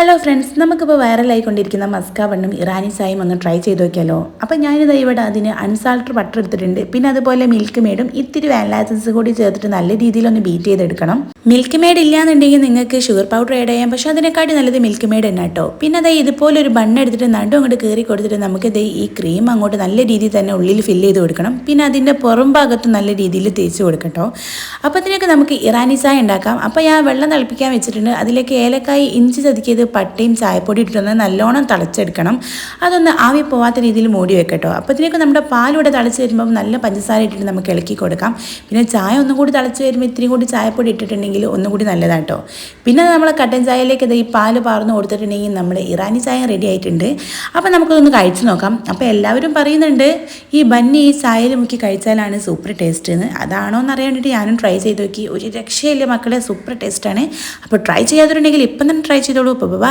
Hello friends നമുക്കിപ്പോൾ വൈറലായിക്കൊണ്ടിരിക്കുന്ന Musca ബണ്ണും Irani സായും ഒന്ന് try ചെയ്ത് നോക്കിയാലോ? അപ്പോൾ ഞാനിത് ഇവിടെ അതിന് അൺസാൾട്ട് ബട്ടർ എടുത്തിട്ടുണ്ട്. പിന്നെ അതുപോലെ മിൽക്ക് മേഡും ഇത്തിരി വാലാസസ് കൂടി ചേർത്തിട്ട് നല്ല രീതിയിൽ ഒന്ന് ബീറ്റ് ചെയ്തെടുക്കണം. മിൽക്ക് മേഡ് ഇല്ലാന്നുണ്ടെങ്കിൽ നിങ്ങൾക്ക് ഷുഗർ പൗഡർ ആഡ് ചെയ്യാം. പക്ഷേ അതിനെക്കാട്ടി നല്ലത് മിൽക്ക് മേഡ് തന്നെ കേട്ടോ. പിന്നെ അതായത് ഇതുപോലെ ഒരു ബണ്ണ് എടുത്തിട്ട് നടും അങ്ങോട്ട് കയറി കൊടുത്തിട്ട് നമുക്ക് ഇതേ ഈ ക്രീം അങ്ങോട്ട് നല്ല രീതിയിൽ തന്നെ ഉള്ളിൽ ഫില്ല് ചെയ്ത് കൊടുക്കണം. പിന്നെ അതിന്റെ പുറം ഭാഗത്ത് നല്ല രീതിയിൽ തേച്ച് കൊടുക്കട്ടോ. അപ്പോൾ അതിനൊക്കെ നമുക്ക് ഇറാനി ചായ ഉണ്ടാക്കാം. അപ്പോൾ ഞാൻ വെള്ളം തിളപ്പിക്കാൻ വെച്ചിട്ടുണ്ട്. അതിലേക്ക് ഏലക്കായി ഇഞ്ചി ചതുക്കിയത് പട്ടയും ചായപ്പൊടി ഇട്ടിട്ടൊന്ന് നല്ലോണം തിളച്ചെടുക്കണം. അതൊന്ന് ആവി പോവാത്ത രീതിയിൽ മൂടി വെക്കട്ടോ. അപ്പോൾ ഇതിനൊക്കെ നമ്മുടെ പാലൂടെ തിളച്ച് വരുമ്പോൾ നല്ല പഞ്ചസാര ഇട്ടിട്ട് നമുക്ക് ഇളക്കി കൊടുക്കാം. പിന്നെ ചായ ഒന്നും കൂടി തിളച്ച് വരുമ്പോൾ ഇത്തിരി കൂടി ചായപ്പൊടി ഇട്ടിട്ടുണ്ടെങ്കിൽ ഒന്നും കൂടി നല്ലതാട്ടോ. പിന്നെ നമ്മൾ കട്ടൻ ചായയിലേക്ക് ഇത് ഈ പാൽ പാർന്ന് കൊടുത്തിട്ടുണ്ടെങ്കിൽ നമ്മുടെ ഇറാനി ചായ റെഡി ആയിട്ടുണ്ട്. അപ്പോൾ നമുക്കതൊന്ന് കഴിച്ചു നോക്കാം. അപ്പോൾ എല്ലാവരും പറയുന്നുണ്ട് ഈ ബന്നി ഈ ചായയിൽ മുക്കി കഴിച്ചാലാണ് സൂപ്പർ ടേസ്റ്റ് എന്ന് അതാണോ എന്ന് അറിയാൻ ഞാനും ട്രൈ ചെയ്ത് നോക്കി. ഒരു രക്ഷയില്ല മക്കളെ സൂപ്പർ ടേസ്റ്റാണ് അപ്പോൾ ട്രൈ ചെയ്യാതിട്ടുണ്ടെങ്കിൽ ഇപ്പം തന്നെ ട്രൈ ചെയ്തോളൂ. അപ്പോൾ ബൈ